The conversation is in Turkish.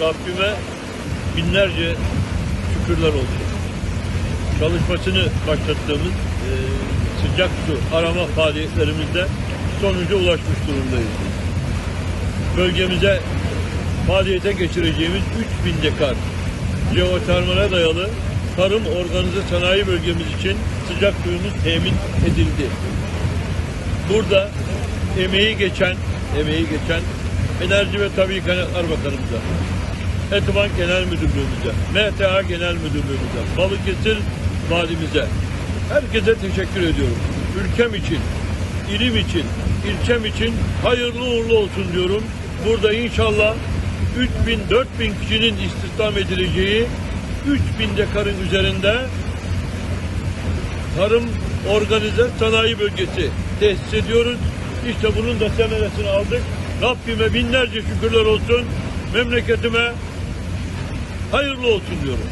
Rabbime binlerce şükürler olsun. Çalışmasını başlattığımız e, sıcak su arama faaliyetlerimizde sonuca ulaşmış durumdayız. Bölgemize faaliyete geçireceğimiz 3000 dekar jeotermale dayalı tarım organize sanayi bölgemiz için sıcak suyumuz temin edildi. Burada emeği geçen, emeği geçen Enerji ve Tabii Kaynaklar Bakanımıza, Etiban Genel Müdürlüğümüze, MTA Genel Müdürlüğümüze, Balıkesir Valimize, herkese teşekkür ediyorum. Ülkem için, ilim için, ilçem için hayırlı uğurlu olsun diyorum. Burada inşallah 3000 4000 kişinin istihdam edileceği 3000 dekarın üzerinde tarım organize sanayi bölgesi tesis ediyoruz. İşte bunun da semeresini aldık. Rabbime binlerce şükürler olsun. Memleketime hayırlı olsun diyorum.